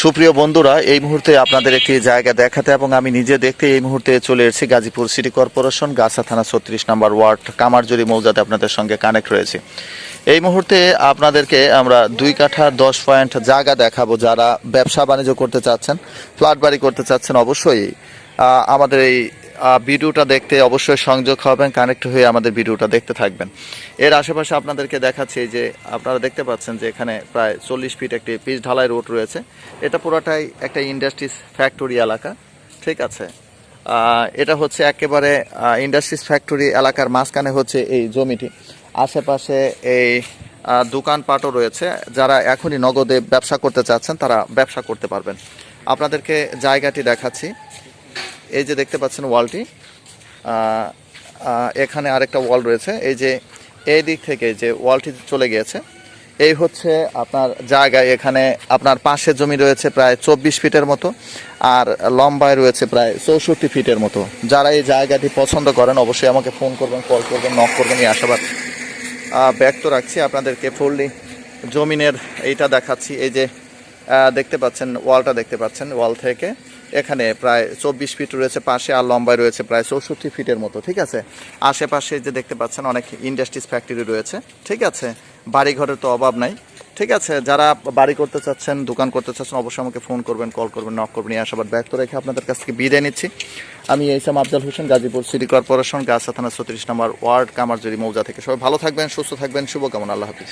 সুপ্রিয় বন্ধুরা, এই মুহূর্তে আপনাদের একটি জায়গা দেখাতে এবং আমি নিজে দেখতে এই মুহূর্তে চলে এসেছি গাজীপুর সিটি কর্পোরেশন, গাছা থানা ছত্রিশ নম্বর ওয়ার্ড কামারজুরি মৌজাতে আপনাদের সঙ্গে কানেক্ট রয়েছে। এই মুহূর্তে আপনাদেরকে আমরা দুই কাঠা দশ পয়েন্ট জায়গা দেখাবো যারা ব্যবসা বাণিজ্য করতে চাচ্ছেন, ফ্ল্যাট বাড়ি করতে চাচ্ছেন অবশ্যই। আমাদের এই ভিডিওটা দেখতে অবশ্যই সংযোগ হবেন কানেক্ট হয়ে আমাদের ভিডিওটা দেখতে থাকবেন। এর আশেপাশে আপনাদেরকে দেখাচ্ছি যে আপনারা দেখতে পাচ্ছেন যে এখানে প্রায় চল্লিশ ফিট একটি পিচ ঢালাই রোড রয়েছে। এটা পুরোটাই একটা ইন্ডাস্ট্রিজ ফ্যাক্টরি এলাকা, ঠিক আছে? এটা হচ্ছে একেবারে ইন্ডাস্ট্রিজ ফ্যাক্টরি এলাকার মাঝখানে হচ্ছে এই জমিটি। আশেপাশে এই দোকানপাটও রয়েছে। যারা এখনই নগদে ব্যবসা করতে চাচ্ছেন, তারা ব্যবসা করতে পারবেন। আপনাদেরকে জায়গাটি দেখাচ্ছি। এই যে দেখতে পাচ্ছেন ওয়ালটি এখানে আরেকটা ওয়াল রয়েছে। এই যে এই দিক থেকে যে ওয়ালটি চলে গিয়েছে, এই হচ্ছে আপনার জায়গায় এখানে আপনার পাশের জমি রয়েছে প্রায় চব্বিশ ফিটের মতো, আর লম্বায় রয়েছে প্রায় চৌষট্টি ফিটের মতো। যারা এই জায়গাটি পছন্দ করেন, অবশ্যই আমাকে ফোন করবেন, কল করবেন, নক করবেন, এই আশাবাদ। ব্যক্ত রাখছি আপনাদেরকে। ফুললি জমিনের এইটা দেখাচ্ছি। এই যে দেখতে পাচ্ছেন, ওয়ালটা দেখতে পাচ্ছেন, ওয়াল থেকে। এখানে প্রায় চব্বিশ ফিট রয়েছে পাশে, আর লম্বায় রয়েছে প্রায় চৌষট্টি ফিটের মতো, ঠিক আছে? আশেপাশে যে দেখতে পাচ্ছেন, অনেক ইন্ডাস্ট্রিজ ফ্যাক্টরি রয়েছে, ঠিক আছে? বাড়ি ঘরের তো অভাব নাই, ঠিক আছে? যারা বাড়ি করতে চাচ্ছেন, দোকান করতে চাচ্ছেন, অবশ্যই আমাকে ফোন করবেন, কল করবেন নক করবেন, এই আশাবাদ ব্যক্ত রেখে আপনাদের কাছ থেকে বিদায় নিচ্ছি। আমি এইসাম আফজাল হোসেন, গাজীপুর সিটি কর্পোরেশন, গাছা থানা ছত্রিশ নম্বর ওয়ার্ড কামারজুরি মৌজা থেকে। সবাই ভালো থাকবেন, সুস্থ থাকবেন, শুভকামনা, আল্লাহ হাফিজ।